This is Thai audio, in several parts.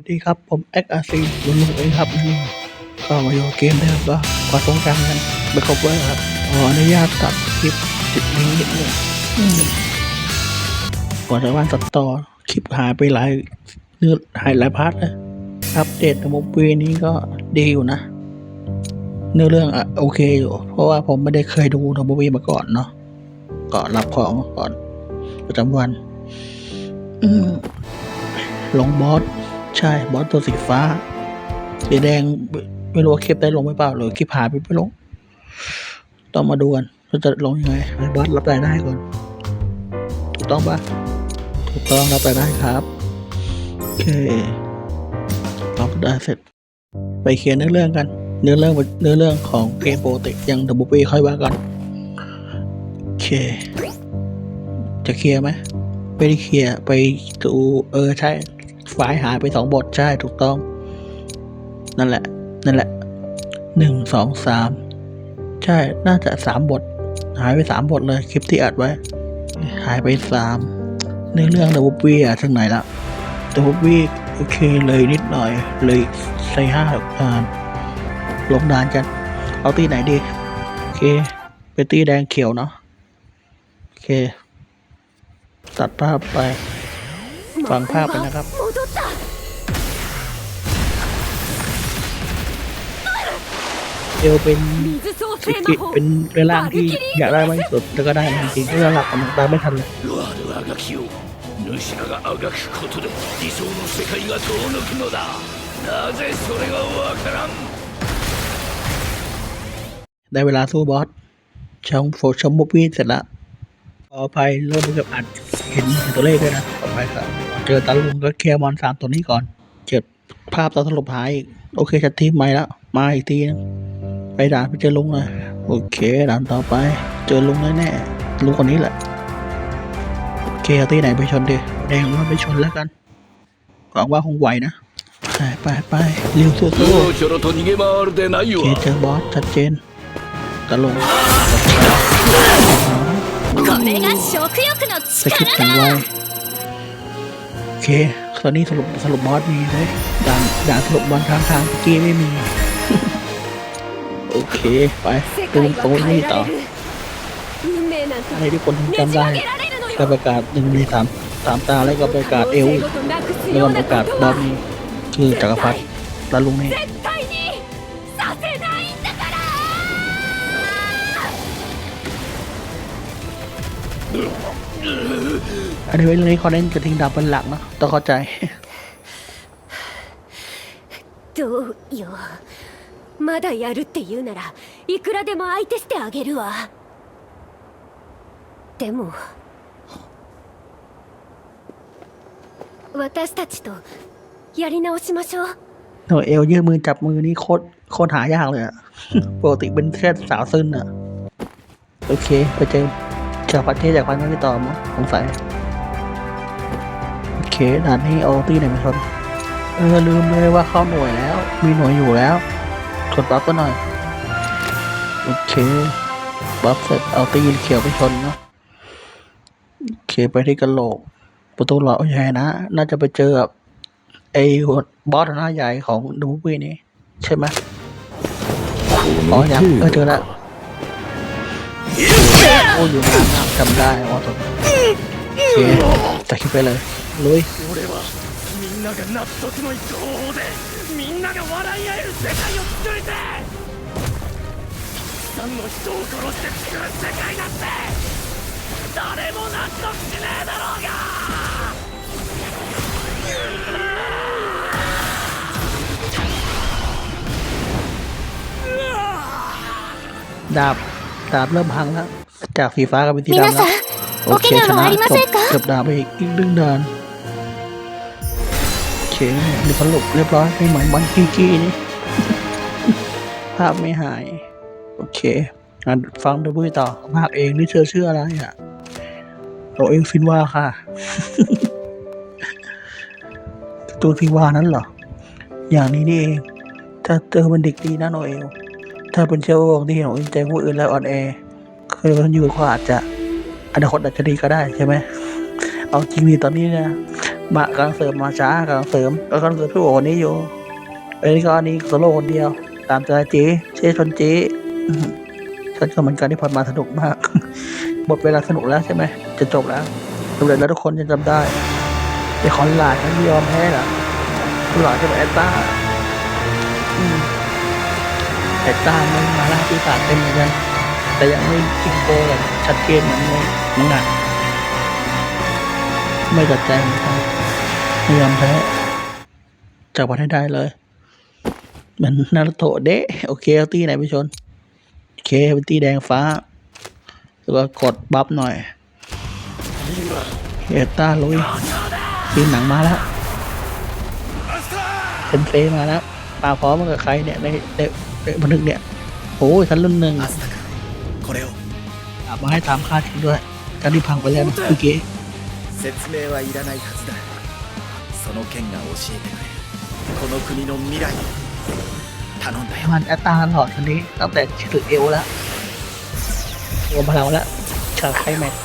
วัสดีครับ ผมแอคอาซีลุงลุงเองครับนี่ก็มาอยู่เกมเดิมก็ขอสงกรารกันไปครบเวอร์ครับขออนุญาตตัดคลิปติดลิงก์นิดนึงก่อนจะวันตัดต่อคลิปหายไปหลายเนื้อหายหลายพาร์ทเลยอัปเดตในมุกวีนี้ก็ดีอยู่นะ เนื้อเรื่องอะโอเคอยู่ เพราะว่าผมไม่ได้เคยดูทอมวีมาก่อนเนาะก่อนรับของก่อนประจำวันลงบอส ใช่บอสตัวสีฟ้าสีแดงไม่รู้ว่าคลิปได้ลงไปเปล่าหรือคลิปหายไปไม่ลง ต้องมาดูกันว่าจะลงยังไงให้บอสรับรายได้ก่อน ถูกต้องปะถูกต้องรับรายได้ครับโอเครับได้เสร็จ ไปเคลียร์เนื้อเรื่องกัน เนื้อเรื่องเนื้อเรื่องของเกมโปรติยังดับเบิลปีค่อยว่ากันโอเค จะเคลียร์ไหมไม่ได้เคลียร์ไปดูเออใช่ ไฟล์หายไปสองบทใช่ถูกต้อง นั่นแหละ นั่นแหละหนึ่งสองสามใช่น่าจะสามบท หายไปสามบทเลยคลิปที่อัดไว้ หายไปสามในเรื่องดับเบิลบีอะถึงไหนละดับเบิลบีโอเคเลยนิดหน่อยเลยใส่ห้าลงดานลงดานกันเอาตีไหนดี โอเค ไปตีแดงเขียวเนาะ โอเค ตัดภาพไป ฟังภาพไปนะครับเอลเป็นสิกิเป็นเรืล่างที่อยากได้มากที่สุดแล้วก็ได้จริงๆเรือหลับกของตาไม่ทันเลยได้เวลาสู้บอสช่องโฟชั่นมุกวี่เสร็จละขออภัยเริ่มกับอัดเห็นตัวเลขด้วยนะขออภัยครับ จอตาลุงก็แเคลียร์บอลสามตัวนี้ก่อน เจ็บภาพตานสรุหายอีก โอเคชัดทีมใหม่แล้ว มาอีกทีนะไปด่านไปเจอลุงเลยโอเคด่านต่อไป เจอลุงแน่แน่ลุงคนนี้แหละโอเคตีไหนไปชนเดียแดงว่าไปชนแล้วกันหวังว่าคงไหวนะไปไปไปเร็วสู้สู้โอเคเจอบอสชัดเจนตลงสกิดกันไว้ อเค ตอนนี้สรุปสรุปบอสมีเลยด่านด่านสรุปบอสทางทางเมื่อกี้ไม่มี โอเค ไปตรงตรงนี้ต่อให้ทุกคนจำได้กาบประกาศยังมีสามสามตาแล้วกับประกาศเอลแล้วก็ประกาศบอสนี้คือจักรพรรดิและลุงนี่เ対にさせないんだから อันนี้เรื่องนี้เขาเน้นกระทิงดำเป็นหลักนะต้องเข้าใจ どうよまだやるって言うならいくらでも相手してあげるわでも私たちとやり直しましょう หน่วยเอลยืดมือจับมือนี่โคตรโคตรหายากเลยอะ ปกติเป็นแค่สาวซึนอะโอเค ไปเจอ จากประเทศจากพันธุ์ไม่ต่อมั้งสงสัยโอเคด่านนี้เอาตีไหนไปชนเออลืมเลยว่าเข้าหน่วยแล้ว มีหน่วยอยู่แล้วกดบัฟก็หน่อยโอเคบัฟเสร็จเอาตีเขียวไปชนเนาะโอเคไปที่กระโหลก ประตูหลอดใหญ่นะ น่าจะไปเจอกับไอ้บอสหน้าใหญ่ของดูวีนี้ ใช่ไหมอ๋อยังเออเจอแล้ว โอ้อยู่นานนะจำได้อ๋อตัวโอเคแต่คิดไปเลย ลุย 俺はみんなが納得のいく方法でみんなが笑い合える世界を作りてえたくさんの人を殺して作る世界なんて誰も納得しねえだろうが ดาบ ดาบเริ่มพังแล้ว จากสีฟ้ากลายเป็นสีดำแล้วโอเคชนะจบเก็บดาบไปอีกอีกหนึ่งดานโอเคเดี๋ยวสรุปเรียบร้อยไม่เหมือนบอลกี้กี้นี่ภาพไม่หาย โอเคงั้นฟังดูบุ้ยต่อมาคเองนี่เธอเชื่ออะไรอะตัวเองฟินว่าค่ะตัวฟินว่านั้นเหรออย่างนี้นี่เองถ้าเจอบันเด็กดีนะโนเอล ถ้าเป็นเชื้อโรคที่เห็นอกเห็นใจผู้อื่นแล้วอ่อนแอเคยกันอยู่ก็อาจจะอนาคตอาจจะดีก็ได้ใช่ไหมเอาจริงดีตอนนี้นะมากำลังเสริมมาช้ากำลังเสริมก็กำลังเสริมพี่โอคนนี้อยู่เอ้ยก็อันนี้โซโล่คนเดียว ตามใจเจ๊เชชนเจ๊อื้อหือฉันก็เหมือนกันที่ผ่านมาสนุกมากหมดเวลาสนุกแล้วใช่ไหมจะจบแล้วสำเร็จแล้วทุกคนยังจำได้ไอ้คอนหลาดฉันไม่ยอมแพ้หรอคอนหลาดจะเป็นแอตตา แอตตาไม่มาล่าที่ศาสตร์เป็นเหมือนกันแต่ยังไม่จิงโกแบบชัดเจนเหมือนในมังงะไม่ตัดใจเหมือนกันไม่ยอมแพ้จับมันให้ได้เลยเหมือนนารุโตะเดะโอเคเอาตีไหนไปชน โอเคเป็นตีแดงฟ้าแล้วก็กดบัฟหน่อยเอต้าลุยซีนหนังมาแล้วเซนเซมาแล้วมาพร้อมกับใครเนี่ยใน ในในบันทึกเนี่ยโอ้ยทันรุ่นหนึ่ง これを อ่ะมาให้ตามคาดจริงด้วยการที่พังไปแล้วนะเมื่อกี้ 説明はいらないはずだその剣が教えてくれるこの国の未来を頼んだよ มันแอตตาหลอดคนนี้ตั้งแต่ถึงเอวแล้วรวมพลังแล้วฉากไคลแม็กซ์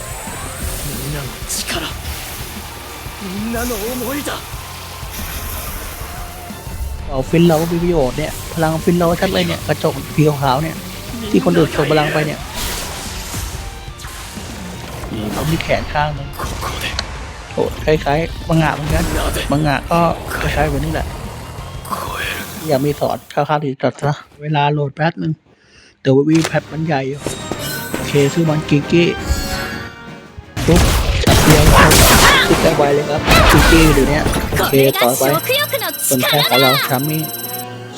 みんなの力みんなの思いだ เอาฟินเราก็มีประโยชน์เนี่ยพลังฟินเราชัดเลยเนี่ยกระจกเพียวขาวเนี่ย ที่คนดูดส่งพลังไปเนี่ยเขามีแขนข้างนึงโอ้คล้ายๆบังงะเหมือนกันบังงะก็คล้ายๆแบบนี้แหละอย่ามีสอดข้าวข้าวดีจัดซะเวลาโหลดแป๊บนึ่งเดี๋ยววีแพดมันใหญ่โอเคซื้อมันกิกกี้ปุ๊บจับเดียวครัติดได้ไวเลยครับกิกี้อยู่เนี้ย โอเคต่อไปคนแค่ของเราครับนี่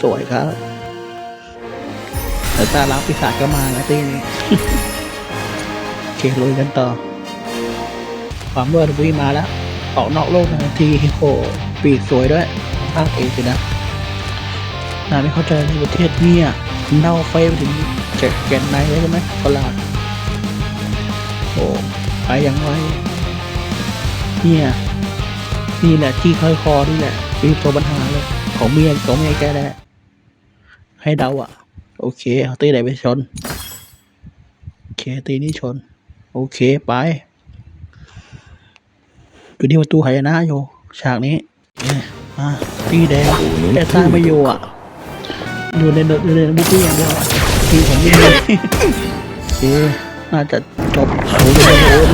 สวยครับแต่ตาลับปีศาจก็มาแล้วตีนี้โอเคลุยกันต่อ ความเมื่อดวิ่มาแล้วออกนอกโลกทันทีโหปีสวยด้วยภาคเอกนะนาไม่เข้าใจในประเทศเนี่ยเน่าไฟไปถึงแจ็แกนไนได้ไหมตลาดโอ้ไปยังไงเนี่ย นี่แหละที่ค่อยคอนี่แหละมีตัวปัญหาเลย ของเมียของเมียแกแหละให้เดาอะ โอเคเอาตีไหนไปชน โอเคตีนี่ชน โอเคไปอยู่ที่ประตูหายนะอยู่ฉากนี้เนี่ยมาตีแดงแต่ถ้าไม่อยู่อะอยู่ในเดินในบุกกี้อย่างเดียวอะทีผมไม่มีโอเคน่าจะจบโอ้โห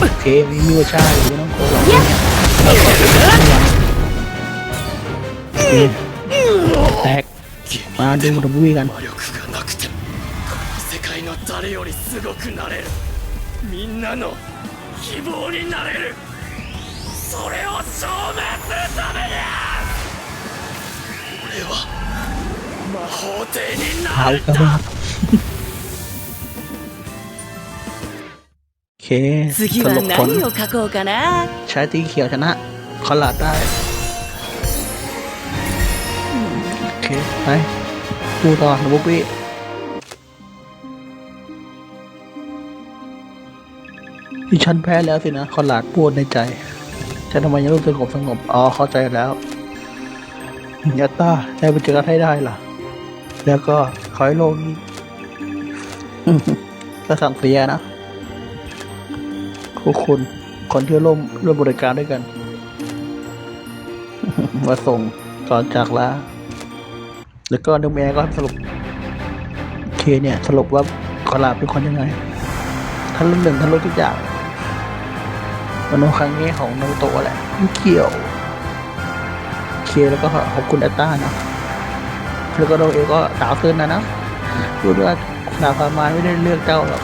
โอเคมีมิวชาอยู่ไม่ต้องโอเค แตก มาดูดับบี้กัน 魔力がなくてもこの世界の誰よりすごくなれるみんなの希望になれるそれを証明するために俺は魔法帝にな เผา る กัน ん บ้า だ สรุปผลใช้ตีเขียวชนะคอลาดได้โอเคไปดูต่อนะบุ๊บบี้ที่ฉันแพ้แล้วสินะคอลาดพูดในใจฉันทำไมยังรู้สึกสงบอ๋อเข้าใจแล้วยัตตาได้ไปเจอกันให้ได้ล่ะ แล้วก็คอยโลกนี้ ก็สั่งเสียนะ พวกคุณคนที่ร่วมร่วมบริการด้วยกัน มาส่งก่อนจากลาแล้วก็นึกแม่ก็สรุปเคเนี่ย สรุปว่าคอลาเป็นคนยังไงท่านรุ่นหนึ่งท่านรู้ทุกอย่างมโนครั้งนี้ของนูโตะแหละไม่เกี่ยว เคแล้วก็ขอบคุณแอตต้านะแล้วก็โดเอก็สาวขึ้นนะนะรู้ว่าดาวพามาไม่ได้เลือกเจ้าหรอก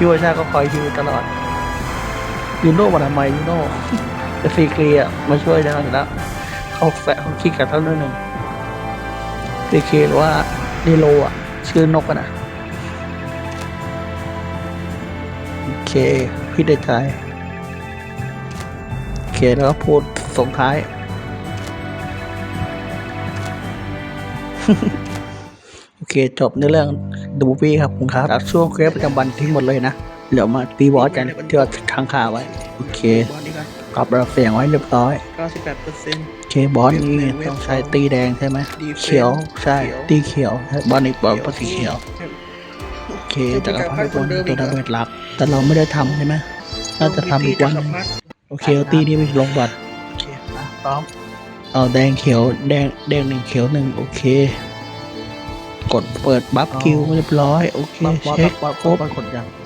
ยูวชาก็คอยฮิวตลอด ยูโน่มาทำไมยูโน่แต่ซีเกรียมาช่วยได้อยู่แล้วเขาแฝงเขาคิดกับท่านด้วยหนึ่งซีเคหรือว่าเดโลอะ ชื่อนกอะนะโอเคพี่ได้ใจโอเคแล้วก็พูดส่งท้ายโอเค จบในเรื่องดูบี้ครับคุณครับช่วงเคสประจำวันทิ้งหมดเลยนะ เดี๋ยวมาตีบอสกันที่ว่าทางข่าวไว้ โอเคปรับระดับเสียงไว้เรียบร้อย 98เปอร์เซ็นต์โอเคบอสนี่ต้องใช้ตีแดงใช่ไหมเขียวใช่ตีเขียวบอสนี่บอสสีเขียวโอเคจักรพรรดิบนตัวดาเมจหลักแต่เราไม่ได้ทำใช่ไหมน่าจะทำอีกวันหนึ่งโอโอเคเอาตีนี้ไปลงบัตรโอเคนะพร้อมเอาแดงเขียวแดงแดงหนึ่งเขียวหนึ่งโอเคกดเปิดบัฟคิวเรียบร้อย โอเคปั๊บบอสเช็คปั๊บคปั๊รบบปั๊บกดยังโอ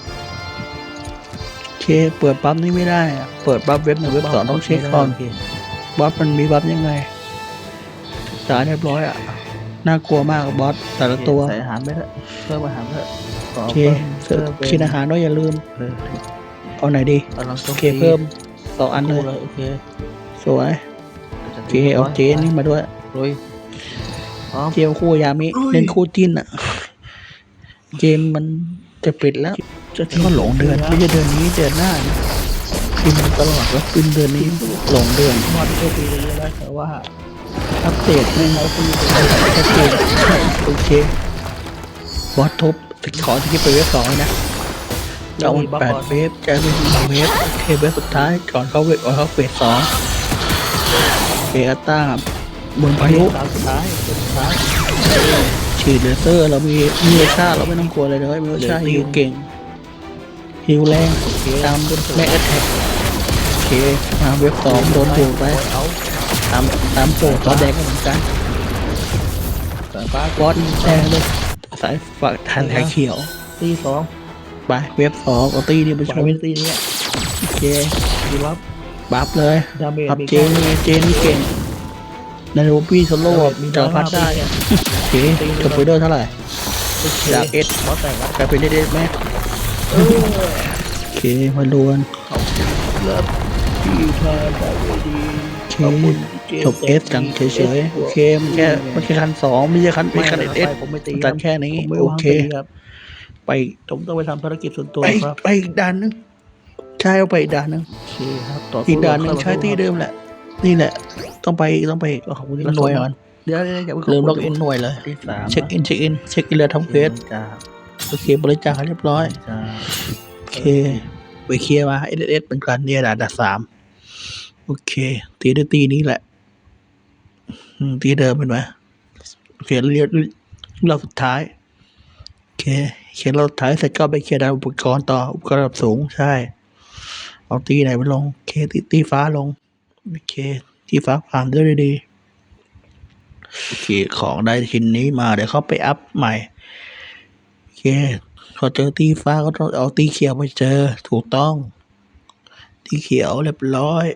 เคเปิดปั๊มนี่ไม่ได้อะเปิดบัฟเว็บหนึ่งเว็บสองต้องเช็คก่อนโเคบัฟมันมีบัฟยังไงจ่ายเรียบร้อยอะน่ากลัวมากบอสแต่ละตัวใส่อาหารไปเถอะเพิ่มอาหารไปเถอะขโอเคเพิ่มเสิร์ฟกินอาหารด้วยอย่าลืมเออเอาไหนดีกำลังโอเคเพิ่มสองอันเลคู่ยเลยโอเคสวยโอเคเอาเจนี่มาด้วยลุยพร้อมเจลคู่ยามิอุ้ยเล่นคู่จิ้นอะ เกมมันจะปิดแล้ว จะที่ก็หลงเดือนไม่ใช่เดือนนี้เดือนหน้านะพิมพ์ตลอดว่าขึ้นเดือนนี้หลงเดือนมอดโชคดีเลยนะแต่ว่าอัปเดตไม่เอาคุยกันชัดเจนโอเคบอสทบขอที่ไปเว็บสองนะเรามันแปดเว็บจะเป็นเว็บโอเคเว็บสุดท้ายก่อนเข้าเว็บก่อนเข้าเฟสสองเออัตตาบนพายุตามสุดท้ายสุดท้ายฉีดเลเซอร์เรามีมีเอชาเราไม่ต้องกลัวอะไรเลยมีเอชาฮิวเก่ง ฮิวแรงตามแม่แอทแทกโอเคมาเว็บสองโดนบวกไปเอาตามตามโจทย์ตอนแดงก็เหมือนกันสายฟ้าบอสแดงเลยสายฝักทันแถเขียวตีสองไปเว็บสองเอาตีนี่ไปไปช่วยเป็นตีนี้โอเคดีรับบัฟเลยดาเมจบัฟมีเจนนี่เจนนี่เก่งในรูปี้โซโล่จะพัดได้โอเคจบไปด้วยเท่าไหร่จากเอสบอสแต่งแล้วกลายเป็นเด็ดไหม โอเคมาดวนเลิฟที่ทาได้ดีโอเคจบเอสกันเฉยๆโอเคมันแค่มันแค่คันสองไม่ใช่คันไม่คันเอสผมไม่ตีแต่แค่นี้ผมไม่โอวางเคตีครับ ไปผมต้องไปทำภารกิจส่วนตัวไปครับ ไปอีกด่านนึงใช่เอาไปอีกด่านนึงโอเคครับต่ออีกด่านหนึ่งใช้ที่เดิมแหละ นี่แหละ ต้องไปต้องไปก็ขอบคุณที่อินหน่วยก่อนเดี๋ยวเดี๋ยวอย่าเพิ่งลืมล็อกอินหน่วยเลยที่สามเช็คอินเช็คอินเช็คอินแล้วทำเควสจ้า โอเคบริจาคให้เรียบร้อยจ้าโอเคไปเคลียร์มาเอสเอสเป็นการเนี่ยด่านด่านสามโอเค ตีด้วยตีนี้แหละอืมตีเดิมเป็นไหมโอเคเรียกเราสุดท้ายโอเคเคลียร์เราสุดท้ายเสร็จก็ไปเคลียร์ดานอุปกรณ์ต่ออุปกรณ์ระดับสูงใช่ เอาตีไหนไปลงโอเคตีตีฟ้าลงโอเคตีฟ้าผ่านด้วยดีโอเคของได้ชิ้นนี้มาเดี๋ยวเขาไปอัพใหม่โอ เคพอเจอตีฟ้าก็ต้องเอาตีเขียวไปเจอ ถูกต้อง ตีเขียวเรียบร้อย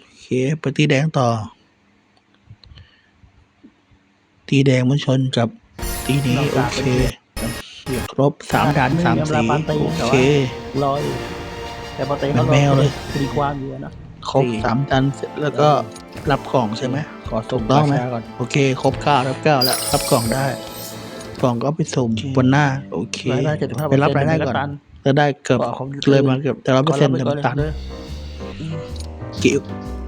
โอเคไปตีแดงต่อ ตีแดงมันชนกับตีนี้โอเคครบสามด่านสามสีโอเครออยู่แต่พอเตะเหมือนแมวเลยตีความอยู่นะครบสามดันเสร็จแล้วก็รับกล่องใช่ไหมขอถูกต้องไหมกาชาก่อนโอเค ครบเก้ารับเก้าแล้วรับกล่องได้ กล่องก็เอาไปสุ่มบนหน้า โอเครายได้เจ็ดสิบห้าไปรับรายได้ก่อน จะได้เกือบขอของเลยมาเกือบแต่ร้อยเปอร์เซ็นต์เต็มตันกิว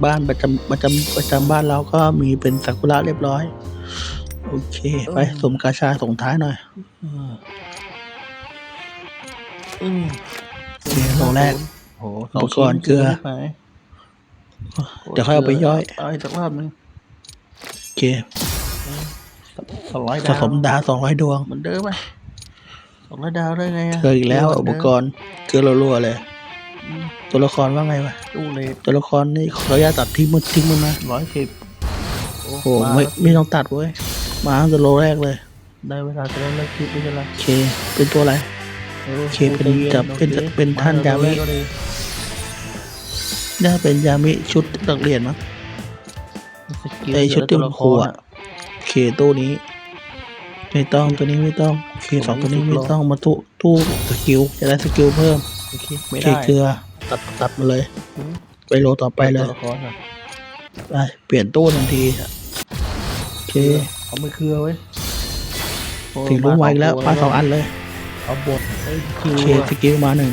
บ้านประจำประจำประจำบ้านเราก็มีเป็นซากุระเรียบร้อย โอเค ไปสมกาชาส่งท้ายหน่อยอืมโอเคโลแรกโอ้โหอุปกรณ์เกลือไหมเดี๋ยวค่อยเอาไปย่อยเอาอีกสักรอบนึงโอเค สองร้อยสะดาวสมดาวสองร้อยดวงเหมือนเดิมไหมสองร้อยดาวได้ไงะเจออีกแล้วอุปกรณ์เกลือรัวๆเลย ตัวละครว่าไงวะ ตู้เลยตัวละครนี่ขออนุญาตตัดทิ้งมันทิ้งมันนะร้อยสิบโอ้โหไม่ไม่ต้องตัดเว้ย มาตั้งแต่โลแรกเลย ได้เวลาจะได้เลิกคลิปไม่ใช่ไรโอเค เป็นตัวอะไร โอเคเป็นจับเป็นเป็นท่านยามิ น่าเป็นยามิชุดนักเรียนมั้งไอชุดที่มันขู่อะโอ เคตู้นี้ ไม่ต้องตัวนี้ไม่ต้องโอเคสองตัวนี้ไม่ต้องมาตู้ตู้สกิลจะได้สกิลเพิ่มโอเคโอไม่เคได้เกลือตัดตัดมาเลย ไปโลต่อไปเลย ตัวละครอะไปเปลี่ยนตู้ทันทีโอเคเอาไม่เครือไว้ยถึงรู้ไวอีกแล้วมาสองอันเลยเอาบทไอ้คิโอวเคสกิลมาหนึ่ง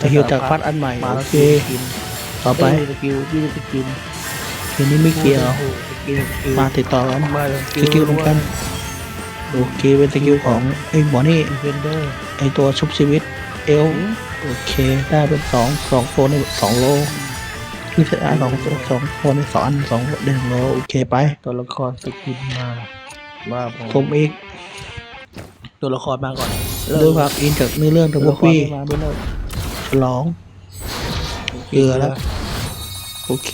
สกิลจากฟัดอันใหม่มาโอแล้วเคสกินต่อไปเอ้ยสกิลที่สกิน ทีนี้ไม่เกี่ยวสกิลสกิล มาติดต่อกันมาเลยสกิลเหมือนกันโอเคเป็นสกิลของไอ้หมอนี่เวนเดอร์ไอ้ตัวชุบชีวิตเอลโอเคได้เป็นสองสองโซนในสองโลคือจะได้สองสองโซนในสองอันสองเด่นงโลโอเคไป ตัวละครสกินมาว่าผมผมอีก ตัวละครมาก่อนด้วยความอินจากเนื้อเรื่องทั้งพวกพี่ตัวละครไม่มาไม่เลิกฉลองโอเคเกลือแล้วโอเค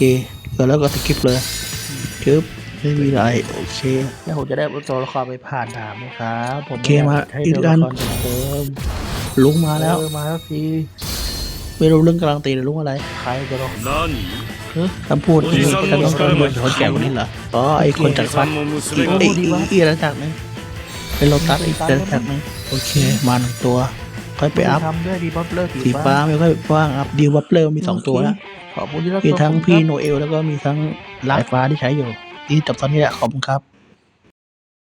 เกลือแล้วก็สกิปเลย จึ๊บไม่มีไรโอเคแล้วผมจะได้ตัวละครไปผ่านด่านไหมครับผมโอเคมาอีกด้านเดิมลุงมาแล้วมาแล้วทีไม่รู้เรื่องกำลังตีหรือลุงอะไรใครจะลองคำพูดนี่ฉันต้องการเหมือนคนแก่คนนี้เหรออ๋อไอคนจากฟัดอีไออีอะไรจากนึงเป็นโลตัสอีกแต่จากนึงโอเคมาหนึ่งตัวค่อยไปอัพสีฟ้าไม่ค่อยว่างอัพดีวับเลอร์มีสองตัวนะมพี่ทั้งพี่โนเอลแล้วก็มีทั้ง ลายฟ้าที่ใช้อยู่ที่จบตอนนี้แหละขอบคุณครับ